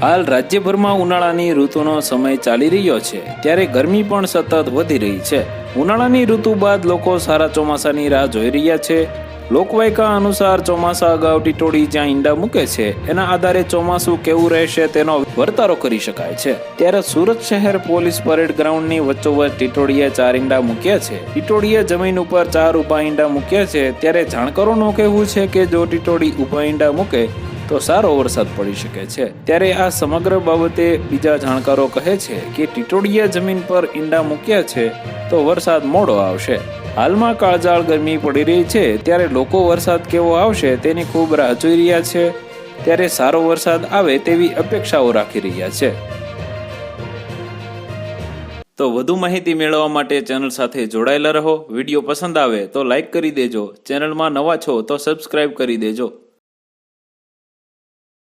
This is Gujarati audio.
હાલ રાજ્યભરમાં ઉનાળાની ઋતુનો સમય ચાલી રહ્યો છે, ત્યારે ગરમી પણ સતત વધી રહી છે. ઉનાળાની ઋતુ બાદ લોકો સારા ચોમાસાની રાહ જોઈ રહ્યા છે. લોકવાયકા અનુસાર ચોમાસા અગાઉ ટીટોડી જ્યાં ઈંડા મૂકે છે, એના આધારે ચોમાસું કેવું રહેશે તેનો વર્તારો કરી શકાય છે. ત્યારે સુરત શહેર પોલીસ પરેડ ગ્રાઉન્ડની વચ્ચોવચ્ચ ટીટોડીએ ચાર ઈંડા મૂક્યા છે. ટીટોડીએ જમીન ઉપર ચાર ઊભા ઈંડા મૂક્યા છે, ત્યારે જાણકારોનું કહેવું છે કે જો ટીટોડી ઊભા ઈંડા મૂકે તો સારો વરસાદ પડી શકે છે. ત્યારે આ સમગ્ર બાબતે બીજા જાણકારો કહે છે કે ટીટોડિયા જમીન પર ઈંડા મૂક્યા છે તો વરસાદ મોડો આવશે. હાલમાં કાળજાળ ગરમી પડી રહી છે ત્યારે લોકો વરસાદ કેવો આવશે તેની ખૂબ રાહ જોઈ રહ્યા છે. ત્યારે સારો વરસાદ આવે તેવી અપેક્ષાઓ રાખી રહ્યા છે. તો વધુ માહિતી મેળવવા માટે ચેનલ સાથે જોડાયેલા રહો. વીડિયો પસંદ આવે તો લાઈક કરી દેજો. ચેનલમાં નવા છો તો સબસ્ક્રાઇબ કરી દેજો.